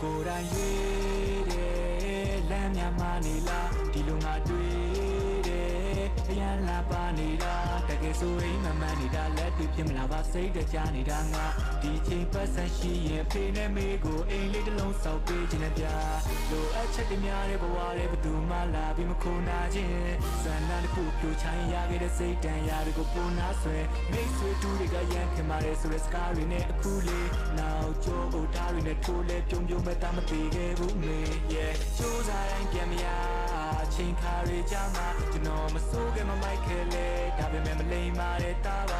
ကိုယ်တိုင်ရွေးတယ်လမ်းမြမနေလားဒီလိုငါတွေ့တယ်အရန်လာပါနေတာတကယ်ဆိုရင်မမှန်နေတာလက်တွေ့ဖြစ်မလားပါစိတ်တကြနေတာငါဒီချိန်ပတ်စံရှိရင်ဖေနဲ့မေကိုအိမ်လေးတစ်လုံးစောက်ပေးခြင်းနဲ့ဗျာလိုအပ်ချက်တွေများတဲ့ဘဝတွေဘယ်သူမှလာပြီးမခုနာခြင်းစံနာတစ်ခုပြိုချိုင်းရခဲ့တဲ့စိတ်တန်ရာတွေကိုပုံနာဆွဲမိတ်ဆွေတူတွေကရန်ခင်မာတယ်ဆိုတဲ့စကားတွေနဲ့အခုလေးနောက်ကျောကိုဓာတ်တွေ နဲ့ထိုးလဲပြုံပြုံမဲ့တာမသေးခဲ့ဘူးမေ yeah စူးစားတိုင်းပြန်မရချိန်ခါတွေကြာမှကျွန်တော်မစိုးခဲ့မမိုက်ခဲလေဒါပေမဲ့မလိမ္မာတဲ့တာပါ